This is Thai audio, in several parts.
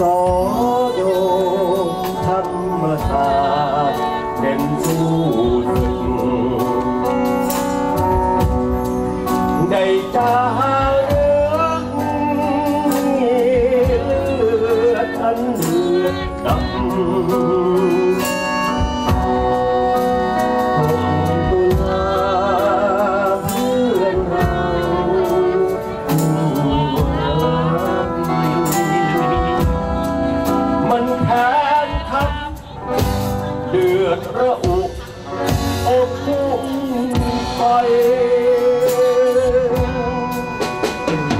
ส เดือดระอุอกพุ่งไป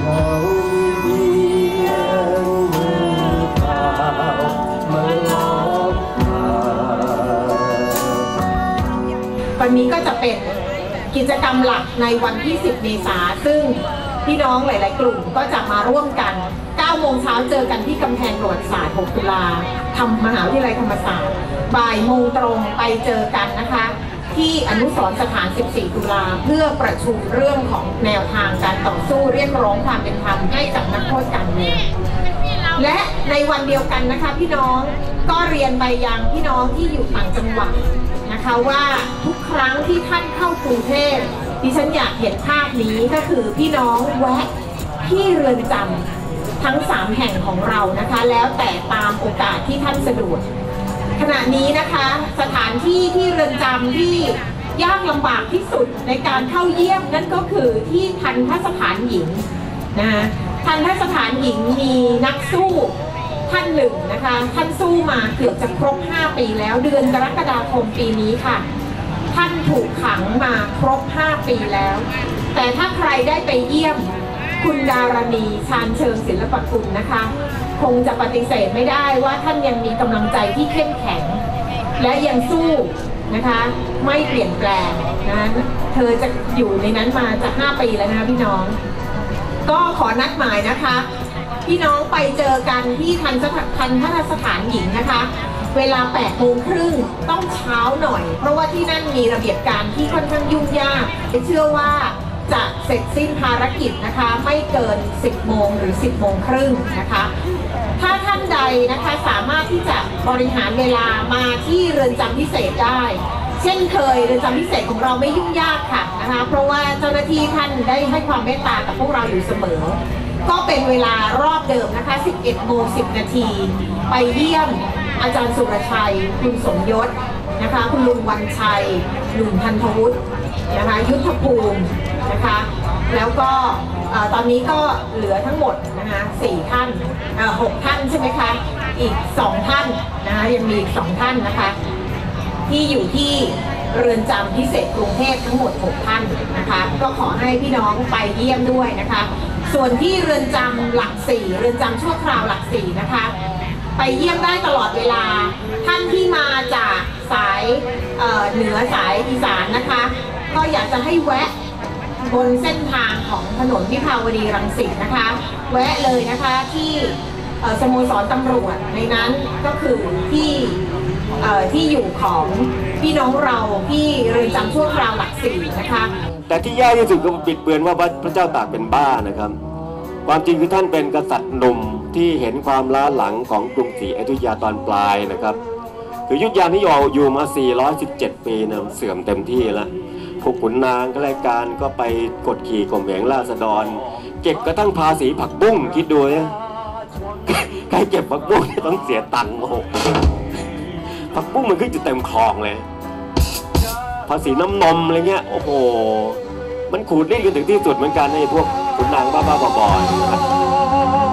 เราเพียงมือเปล่ามาล้อมทางวันนี้ก็จะเป็นกิจกรรมหลักในวันที่ 10 เมษาซึ่ง พี่น้องหลาย ๆ กลุ่มก็จะมาร่วมกัน 9 โมงเช้าเจอกันที่กำแพงประวัติศาสตร์ 6 ตุลาทำมหาวิทยาลัยธรรมศาสตร์ บ่ายโมงตรงไปเจอกันนะคะ ที่อนุสรสถาน 14 ตุลาเพื่อประชุมเรื่องของแนวทางการต่อสู้เรียกร้องความเป็นธรรมให้กับนักโทษการเมืองและในวันเดียวกันนะคะพี่น้องก็เรียนไปยังพี่น้องที่อยู่ต่างจังหวัดนะคะว่าทุกครั้งที่ท่านเข้ากรุงเทพ ดิฉันอยากเห็นภาพนี้ก็คือพี่น้องแวะที่เรือนจำทั้ง 3 แห่งของเรานะคะ แล้วแต่ตามโอกาสที่ท่านสะดวกขณะนี้นะคะสถานที่ที่เรือนจำที่ยากลำบากที่สุดในการเข้าเยี่ยมนั่นก็คือที่ทันทสถานหญิงนะคะทันทสถานหญิงมีนักสู้ท่านหนึ่งนะคะ ท่านสู้มาเกือบจะครบ 5 ปีแล้วเดือนกรกฎาคมปีนี้ค่ะ ท่านถูกขังมาครบ 5 ปีแล้ว แต่ถ้าใครได้ไปเยี่ยมคุณดารณีชาญเชิงศิลปกุลนะคะ คงจะปฏิเสธไม่ได้ว่าท่านยังมีกำลังใจที่เข้มแข็ง และยังสู้นะคะไม่เปลี่ยนแปลงนะเธอจะอยู่ในนั้นมาจะ 5 ปีแล้วนะพี่น้อง ก็ขอนัดหมายนะคะ พี่น้องไปเจอกันที่ทันสถานทันทสถานหญิงนะคะ เวลา8โมงครึ่งต้องเช้าหน่อย เพราะว่าที่นั่นมีระเบียบการที่ค่อนข้างยุ่งยากเชื่อว่าจะเสร็จสิ้นภารกิจนะคะ ไม่เกิน 10 โมงหรือ 10 โมงครึ่งนะคะ ถ้าท่านใดนะคะสามารถที่จะบริหารเวลามาที่เรือนจำพิเศษได้ เช่นเคยเรือนจำพิเศษของเราไม่ยุ่งยากค่ะนะคะ เพราะว่าเจ้าหน้าที่ท่านได้ให้ความเมตตากับพวกเราอยู่เสมอ ก็เป็นเวลารอบเดิมนะคะ 11 โมง 10 นาที ไปเยี่ยม อาจารย์สุรชัย คุณสมยศนะคะ คุณลุงวันชัยลุงพันธวุฒินะคะยุทธภูมินะคะ แล้วก็ตอนนี้ก็เหลือทั้งหมดนะคะสี่ท่านเออหกท่านใช่ไหมคะอีกสองท่านนะคะยังมีอีกสองท่านนะคะ ที่อยู่ที่เรือนจำพิเศษกรุงเทพทั้งหมด 6 ท่านนะคะ ก็ขอให้พี่น้องไปเยี่ยมด้วยนะคะ ส่วนที่เรือนจำหลักสี่เรือนจำชั่วคราวหลักสี่ ไปเยี่ยมได้ตลอดเวลา ท่านที่มาจากสายเเหนือสายอีสานนะคะ ก็อยากจะให้แวะบนเส้นทางของถนนวิภาวดีรังสิตนะคะ แวะเลยนะคะที่สโมสรตำรวจในนั้นก็คือที่ที่อยู่ของพี่น้องเราที่เรือนจำชั่วคราวหลักสี่นะคะ แต่ที่แย่ที่สุดก็บิดเบือนว่าพระเจ้าตากเป็นบ้านะครับ ความจริงคือท่านเป็นกษัตริย์หนุ่มที่เห็นความล้าหลังของกรุงศรีอยุธยาตอนปลายนะครับคือยุธยานี่อยู่อยู่มา 417 ปีนะเสื่อมเต็มที่แล้วพวกขุนนางข้ารายการก็ไปกดขี่ข่มเหงราษฎร เก็บกระทั่งภาษีผักบุ้งคิดดูนะใครเก็บผักบุ้งต้องเสียตังค์โอ้โหผักบุ้งมันขึ้นจะเต็มคลองเลย ภาษีน้ำนมอะไรเงี้ยโอ้โห มันขูดรีดกันถึงที่สุดเหมือนกันไอ้พวก ขุนนางบ้าๆบอๆนะครับ